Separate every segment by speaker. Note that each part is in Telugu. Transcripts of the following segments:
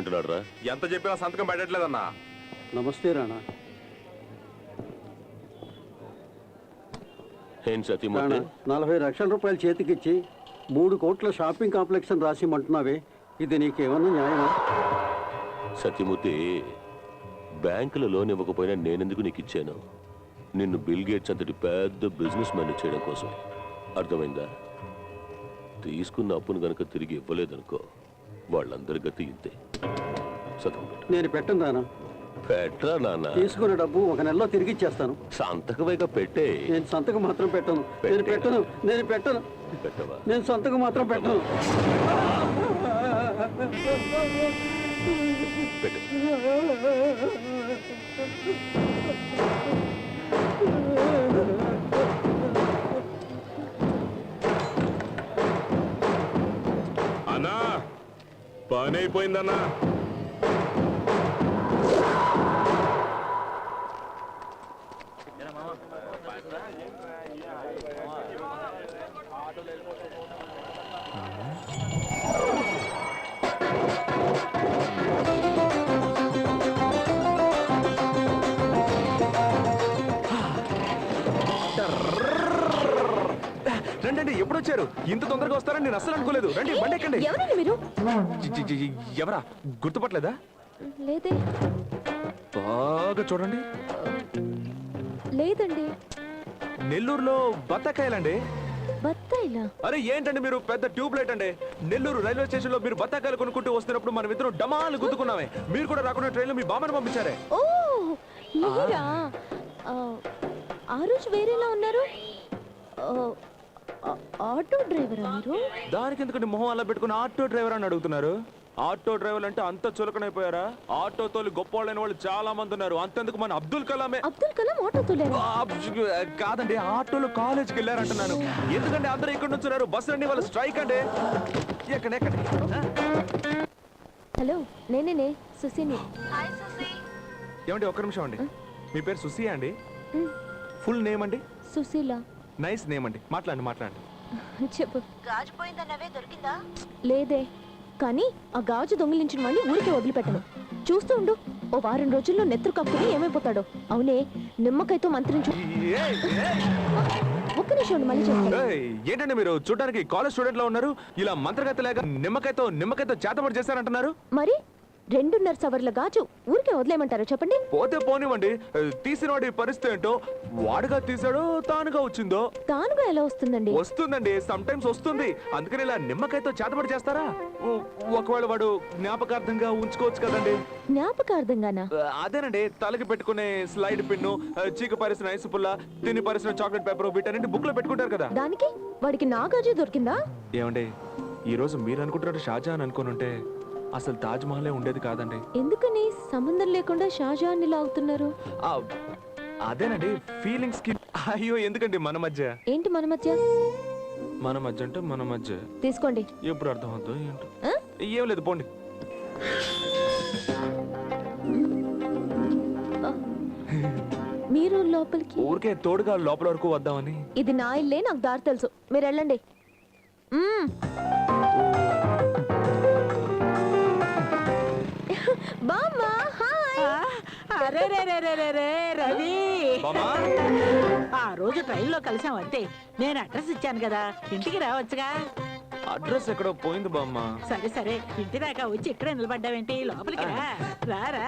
Speaker 1: ఏమంటున్నాడు రా
Speaker 2: ఎంత చెప్పినా సంతకం పెట్టట్లేదన్నా.
Speaker 3: నమస్తే రాణా.
Speaker 1: ఏం సతీమూర్తి?
Speaker 3: రాణా నలభై లక్షల రూపాయలు చేతికిచ్చి మూడు కోట్ల షాపింగ్ కాంప్లెక్స్ అని రాసిమంటున్నావే. ఇది నీకేమన్నా న్యాయమా?
Speaker 1: సత్యమూర్తి బ్యాంకులో లోన్ ఇవ్వకపోయినా నేనెందుకు నీకు ఇచ్చాను? నిన్ను బిల్ గేట్స్ అంతటి పెద్ద బిజినెస్ మ్యాన్ చేయడం కోసం. అర్థమైందా? తీసుకున్న అప్పును గనక తిరిగి ఇవ్వలేదనుకో. వాళ్ళందరి గతి ఇంతే.
Speaker 3: నేను పెట్టను
Speaker 1: పెట్టరా నాన్న?
Speaker 3: తీసుకున్న డబ్బు ఒక నెలలో తిరిగి ఇచ్చేస్తాను.
Speaker 1: సంతకమైగా పెట్టే?
Speaker 3: నేను సంతకం మాత్రం పెట్టను. నేను పెట్టను. నేను పెట్టను.
Speaker 1: పెట్టవా?
Speaker 3: నేను సంతకం మాత్రం పెట్టను.
Speaker 1: పెట్టు.
Speaker 2: పని అయిపోయిందన్నా. వచ్చారు. ఇంత తొందరగా వస్తారని నేను అస్సలు అనుకోలేదు. రండి బండి ఎక్కండి.
Speaker 4: ఎవరండి మీరు?
Speaker 2: జి- జి- జి- ఎవరా? గుర్తుపట్టలేదా?
Speaker 4: లేదే.
Speaker 2: బాగా చూడండి.
Speaker 4: లేదండి.
Speaker 2: నెల్లూరులో బత్తాకాయలండి
Speaker 4: బత్తాయిలా?
Speaker 2: అరే ఏంటండి మీరు పెద్ద ట్యూబ్ లైట్ అండి? నెల్లూరు రైల్వే స్టేషన్లో మీరు బత్తాకాయలు కొనుక్కుంటూ వస్తున్నప్పుడు మనం ఇద్దరు డమాలు గుద్దుకున్నామే. మీరు కూడా రాకుండా ట్రైన్లో మీ బామ్మని పంపించారే.
Speaker 4: ఓ మీరా? ఆ, ఆ రోజు వేరేలా ఉన్నారు? ఆ, ఆటో డ్రైవరా మీరు?
Speaker 2: దానికి ఎందుకంటే మొహం అలా పెట్టుకుని ఆటో డ్రైవర్ అని అడుగుతున్నారు? ఆటో డ్రైవర్ అంటే అంత చులకనైపోయారా? ఆటో తోలి గొప్ప వాళ్ళైన వాళ్ళు చాలా మంది ఉన్నారు. అంతెందుకు మన అబ్దుల్ కలామే?
Speaker 4: అబ్దుల్ కలాం ఆటో తోలేరా?
Speaker 2: కాదండి ఆటోలో కాలేజీకి వెళ్ళారంటున్నాను. ఎందుకంటే అందరూ ఇక్కడ నుంచున్నారు బస్సు అండి వాళ్ళ స్ట్రైక్ అండి. ఎక్కడ ఎక్కడ?
Speaker 4: హలో నేనేనే సుసిని
Speaker 2: ఏమండి ఒక్క నిమిషం అండి. మీ పేరు సుసియా అండి? ఫుల్ నేమ్ అండి?
Speaker 4: సుశీల.
Speaker 2: నైస్ నేమ్ అండి. మాట్లాడండి మాట్లాడండి.
Speaker 4: చెప్పు.
Speaker 5: గాజు పోయిందన్నవే దొరికిందా?
Speaker 4: లేదే. కానీ ఆ గాజు దొంగిలించిన వాడిని ఊరికే వదిలిపెట్టను. చూస్తూ ఉండు ఓ వారం రోజుల్లో నెత్తురు కక్కుని ఏమైపోతాడో. అవునే నిమ్మకాయతో మంత్రించు.
Speaker 2: ఏయ్, ఏయ్,
Speaker 4: ఒక్క నిమిషం మళ్ళీ చెప్తాను.
Speaker 2: ఏయ్, ఏంటండి మీరు? చూడడానికి కాలేజ్ స్టూడెంట్లో ఉన్నారు? ఇలా మంత్రగతి లేక నిమ్మకాయతో నిమ్మకాయతో చేతబడి చేశారంటున్నారు
Speaker 4: మరి? రెండున్నర సవర్ల గాజు. ఊరికే వదిలేయమంటారు చెప్పండి?
Speaker 2: పోతే పోనివ్వండి. తీసిన వాడి పరిస్థితి ఏంటో వాడుగా తీసాడో తానుగా వచ్చిందో.
Speaker 4: తానుగా ఎలా వస్తుందండి?
Speaker 2: వస్తుందండి. సమ్ టైమ్స్ వస్తుంది. అందుకని ఇలా నిమ్మకాయతో చేతబడి చేస్తారా? ఓ- ఒకవేళ వాడు జ్ఞాపకార్థంగా ఉంచుకోవచ్చు కదండి.
Speaker 4: జ్ఞాపకార్థంగానా?
Speaker 2: అదేనండి. తలకి పెట్టుకునే స్లైడ్ పిన్ను చీక పరిసిన ఐసు పుల్ల తిని పరిసిన చాక్లెట్ పేపర్ వీటన్నింటి బుక్లో పెట్టుకుంటారు కదా.
Speaker 4: దానికి? వాడికి నా గాజు దొరికిందా?
Speaker 2: ఏమండి? ఈ రోజు మీరు అనుకుంటున్నట్టు షాజహాన్ అనుకుని ఉంటే అసలు తాజ్ మహలే ఉండేది కాదండి.
Speaker 4: ఎందుకని? సంబంధం లేకుండా షాజహాన్ని లాగుతున్నారు
Speaker 2: ఆ, అదేనండి ఫీలింగ్స్కి అయ్యో ఎందుకండి మన మధ్య?
Speaker 4: ఏంటి మన మధ్య?
Speaker 2: మన మధ్య అంటే మన మధ్య.
Speaker 4: తీసుకోండి.
Speaker 2: ఎప్పుడు అర్థం అవుతుందో ఏంటో.
Speaker 4: ఆ?
Speaker 2: ఏం లేదు పోండి.
Speaker 4: మీరు లోపలికి?
Speaker 2: ఊరికే తోడుగా లోపల వరకు వద్దామని.
Speaker 4: ఇది నా ఇల్లే నాకు దారి తెలుసు. మీరు వెళ్ళండి. మ్మ్. బామ్మ హాయ్.
Speaker 5: అరే రే రే రే రే రే రవి. ఆ రోజు ట్రైన్లో కలిసాం అంతే. నేను అడ్రస్ ఇచ్చాను కదా ఇంటికి రావచ్చుగా.
Speaker 2: అడ్రస్ ఎక్కడో పోయింది బామ్మ.
Speaker 5: సరే సరే ఇంటి దాకా వచ్చి ఇక్కడే నిలబడ్డావేంటి? లోపలికి రా. రారా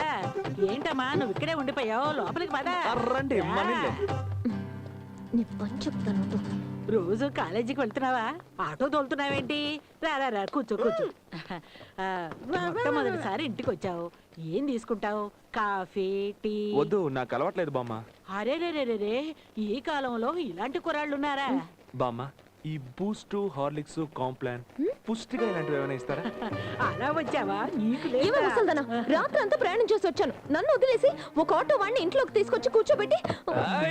Speaker 5: ఏంటమ్మా నువ్వు ఇక్కడే ఉండిపోయావు లోపలికి పదా.
Speaker 2: రండి మనీలే
Speaker 4: నీ పని చెప్తాను.
Speaker 5: రోజు కాలేజీకి వెళ్తున్నావా? ఆటో తోలుతున్నావేంటి? రా రా రా కూర్చో కూర్చో. ఆ, మొట్టమొదటిసారి ఇంటికి వచ్చావు ఏం తీసుకుంటావు? Coffee tea.
Speaker 2: వద్దు నాకు అలవాట్లేదు బామ్మ.
Speaker 5: అరే రే రే రే రే ఈ కాలంలో ఇలాంటి కురాళ్ళు ఉన్నారా
Speaker 2: బామ్మ ఈ బూస్ట్ హార్లిక్స్ కాంప్లాన్ పుష్టిగా ఇలాంటివి ఏమైనా ఇస్తారా?
Speaker 5: అలా వచ్చావా? నీకు
Speaker 4: ఏమే
Speaker 5: లేదా?
Speaker 4: ముసల్దానా? రాత్రి అంతా ప్రయాణం చేసి వచ్చాను. నన్ను వదిలేసి ఒక ఆటో వాడిని ఇంట్లోకి తీసుకొచ్చి కూర్చోబెట్టి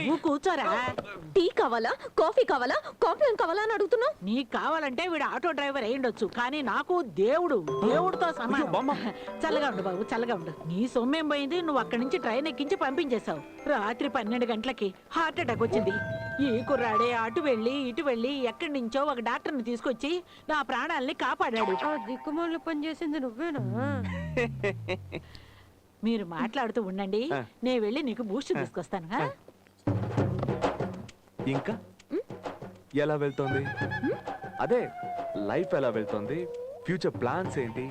Speaker 5: నువ్వు కూర్చోరా?
Speaker 4: టీ కావాలా? కాఫీ కావాలా? కాంప్లైన్ కావాలా అని అడుగుతున్నావు?
Speaker 5: నీకు కావాలంటే వీడు ఆటో డ్రైవర్ అయి ఉండొచ్చు కానీ నాకు దేవుడు దేవుడితో. సమానం. చల్లగా ఉండు బాబు చల్లగా ఉండు. నీ సొమ్మేం పోయింది? నువ్వు అక్కడి నుంచి ట్రైన్ ఎక్కించి పంపించేశావు. రాత్రి పన్నెండు గంటలకి హార్ట్ అటాక్ వచ్చింది. ఈ కుర్రాడే అటు వెళ్ళి ఇటు వెళ్ళి ఎక్కడి నుంచో ఒక డాక్టర్ని తీసుకొచ్చి నా ప్రాణాల్ని కాపాడాడు.
Speaker 6: ఆ దిక్కుమాల పని చేసింది నువ్వేనా?
Speaker 5: మీరు మాట్లాడుతూ ఉండండి. నేను వెళ్ళి నీకు బూస్ట్ తీసుకొస్తాను ఆ?
Speaker 2: ఇంకా? ఎలా వెళ్తోంది? అదే లైఫ్ ఎలా వెళ్తోంది? ఫ్యూచర్ ప్లాన్స్ ఏంటి?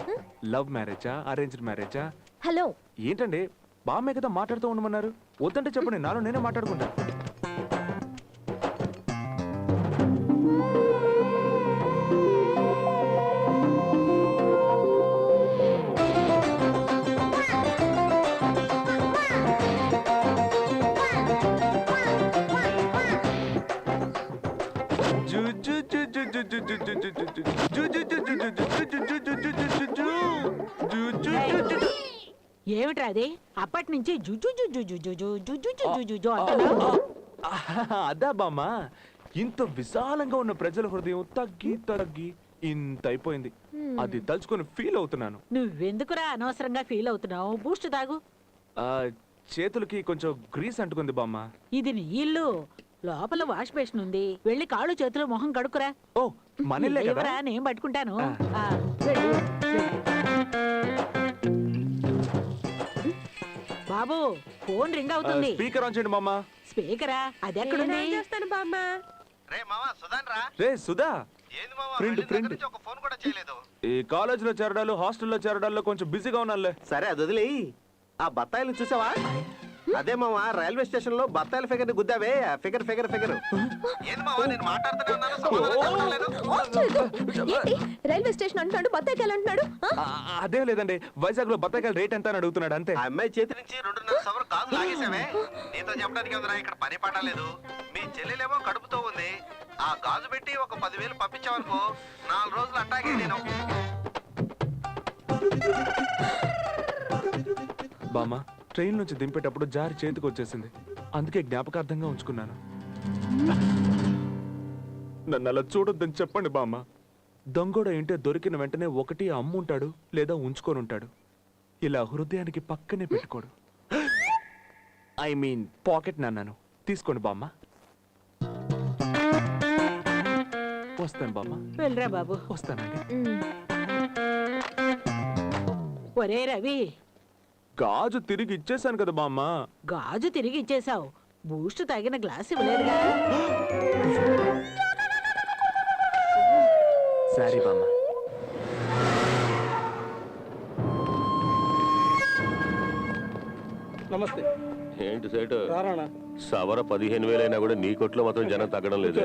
Speaker 2: లవ్ మ్యారేజా అరేంజ్డ్ మ్యారేజా?
Speaker 4: హలో.
Speaker 2: ఏంటండి? బామ్మే కదా మాట్లాడుతూ ఉండమన్నారు. వద్దంటే చెప్పండి నాలో నేనే మాట్లాడుకుంటా.
Speaker 5: ఏమిట్రా అది అప్పటి నుంచి జుజు జుజు జుజు జుజు జుజు జుజు అంటున్నావు
Speaker 2: అదా బామ్మ ఇంత విశాలంగా ఉన్న ప్రజల హృదయం తగ్గి తగ్గి ఇంత అయిపోయింది అది తలుచుకొని ఫీల్ అవుతున్నాను
Speaker 5: నువ్వెందుకురా అనవసరంగా ఫీల్ అవుతున్నావు బూస్ట్ తాగు
Speaker 2: చేతులకి కొంచెం గ్రీస్ అంటుకుంది బామ్మ
Speaker 5: ఇది నీ ఇల్లు లోపల వాష్ బేసిన్ ఉంది వెళ్ళి కాళ్ళు చేతులు మొహం కడుక్కురా
Speaker 2: ఓ కదా
Speaker 5: లేవరా, నేను పట్టుకుంటాను బాబు ఫోన్ రింగ్ అవుతుంది.
Speaker 2: స్పీకర్ ఆన్ చేయండి బామ్మ
Speaker 5: స్పీకరా? అది ఎక్కడుంది
Speaker 6: చేస్తాను బామ్మ?
Speaker 7: రే మామ సుధాన్ రా.
Speaker 2: రే సుధా.
Speaker 7: ఏంది మామ
Speaker 2: print.
Speaker 7: నుంచి ఒక ఫోన్ కూడా చేయలేదు.
Speaker 2: ఈ కాలేజీలో చేరడాలు హాస్టల్లో చేరడాల్లో కొంచెం బిజీగా ఉన్నానులే.
Speaker 6: సరే అది వదిలి ఆ బత్తాయిలు చూసావా? అదే మామ రైల్వే స్టేషన్లో బత్తాయిల figure గుద్దావే. Figure figure figure.
Speaker 4: Railway station అంటున్నాడు బత్తాయికాయలు అంటున్నాడు?
Speaker 2: అదే లేదండి. వైజాగ్లో బత్తాయికాయలు రేట్ ఎంత అని అడుగుతున్నాడు అంతే.
Speaker 6: అమ్మాయి చేతి
Speaker 7: నుంచి రెండున్నర సవరు కాదు లాగేసావే నీతో చెప్పడానికి ఉందిరా ఇక్కడ పని పడలేదు మీ చెల్లెలేమో కడుపుతో ఉంది. ఆ గాజు పెట్టి ఒక పదివేలు పంపించావనుకో నాలుగు రోజులు అట్టాగే నేను.
Speaker 2: బామ్మ ట్రైన్ నుంచి దింపేటప్పుడు జారి చేతికి వచ్చేసింది. అందుకే జ్ఞాపకార్థంగా ఉంచుకున్నాను. నన్ను అలా చూడొద్దని చెప్పండి బామ్మ. దొంగోడ ఇంటే దొరికిన వెంటనే ఒకటి అమ్ముంటాడు లేదా ఉంచుకొని ఉంటాడు ఇలా హృదయానికి పక్కనే పెట్టుకోడు. ఐ మీన్ పాకెట్ నన్నాను. తీసుకోండి బామ్మ. వస్తాను బామ్మ.
Speaker 5: వెళ్ళరా బాబు.
Speaker 2: వస్తానండి.
Speaker 5: ఒరే రవి
Speaker 2: గాజు తిరిగి ఇచ్చేసాను కదా బామ్మ.
Speaker 5: గాజు తిరిగి ఇచ్చేసావు బూస్ట్ తగిన గ్లాస్ ఇవ్వలేదుగా.
Speaker 2: సారీ బామ్మ.
Speaker 3: నమస్తే.
Speaker 1: ఏంటి సేటు?
Speaker 3: రారాణా
Speaker 1: సవర పదిహేను వేలైనా కూడా నీ కొట్లో మాత్రం జనం తగ్గడం లేదు.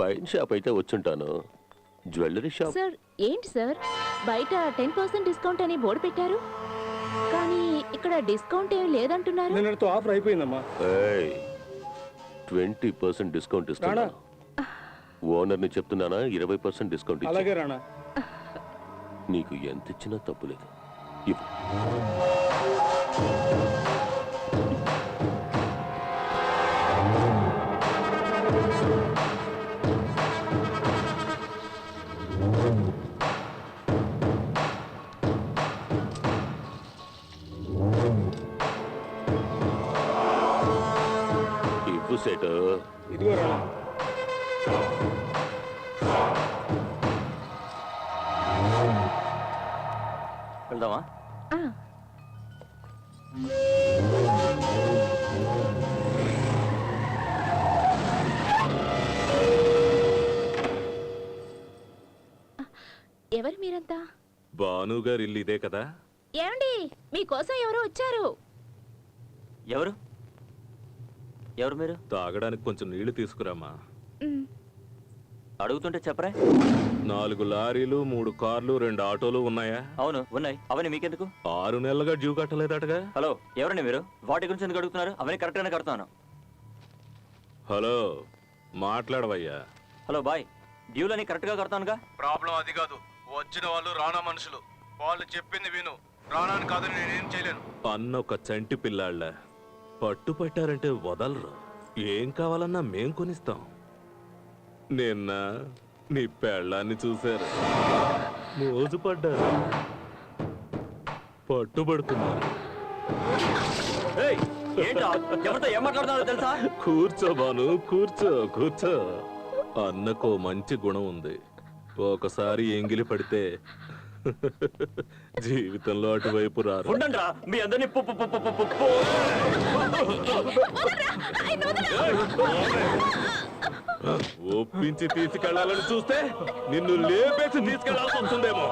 Speaker 1: వైన్ షాప్ అయితే వచ్చుంటాను. Jewellery shop.
Speaker 4: సార్ ఏంటి సార్? బయట టెన్ పర్సెంట్ డిస్కౌంట్ అని బోర్డు పెట్టారు. కానీ ఇక్కడ డిస్కౌంట్ ఏం లేదంటున్నారు.
Speaker 3: నిన్నటితో ఆఫర్ అయిపోయిందమ్మా.
Speaker 1: ట్వంటీ పర్సెంట్ డిస్కౌంట్ ఇస్తాను ఓనర్ని చెప్తున్నానా? ఇరవై పర్సెంట్ డిస్కౌంట్ ఇచ్చి
Speaker 3: రాణా
Speaker 1: నీకు ఎంత ఇచ్చినా తప్పులేదు. ఇవ్వు. సెటు.
Speaker 3: ఇదిగో రాణా
Speaker 6: వెళ్దామా?
Speaker 4: ఎవరు మీరంతా?
Speaker 2: భానుగారు ఇల్లు ఇదే కదా?
Speaker 4: ఏమండి? మీకోసం ఎవరో వచ్చారు.
Speaker 8: ఎవరు? ఎవరు మీరు?
Speaker 2: తాగడానికి కొంచెం నీళ్ళు తీసుకురామా?
Speaker 8: అడుగుతుంటే చెప్పరే?
Speaker 2: నాలుగు లారీలు మూడు కార్లు రెండు ఆటోలు ఉన్నాయా?
Speaker 8: అవును ఉన్నాయి. అవన్నీ మీకెందుకు?
Speaker 2: ఆరు నెలలుగా డ్యూ కట్టలేదటగా?
Speaker 8: హలో ఎవరండి మీరు? వాటి గురించి ఎందుకు అడుగుతున్నారు? అవన్నీ కరెక్ట్గానే కడుతున్నాను.
Speaker 2: హలో మాట్లాడవయ్యా.
Speaker 8: Hello boy. డ్యూలని కరెక్ట్గా కడతానుగా
Speaker 7: ప్రాబ్లం అది కాదు. వచ్చిన వాళ్ళు రానా మనుషులు. వాళ్ళు చెప్పింది విను. రానాని కాదని నేనేం చేయలేను.
Speaker 2: అన్న ఒక చంటి పిల్లాళ్ళ. పట్టు పట్టారంటే వదలరు. ఏం కావాలన్నా మేం కొనిస్తాం. నిన్న నీ పెళ్ళాన్ని చూశారు. మోజుపడ్డారు. పట్టుబడుతున్నారు.
Speaker 8: ఎవరితో ఏం మాట్లాడుతున్నారో తెలుసా?
Speaker 2: కూర్చో బాను కూర్చో కూర్చో. అన్నకో మంచి గుణం ఉంది. ఒకసారి ఎంగిలి పడితే
Speaker 9: జీవితంలో అటువైపు రారు?
Speaker 8: ఉండండిరా మీ అందరినీ
Speaker 9: ఒప్పించి తీసుకెళ్ళాలని చూస్తే నిన్ను లేపేసి తీసుకెళ్ళాల్సి వస్తుందేమో.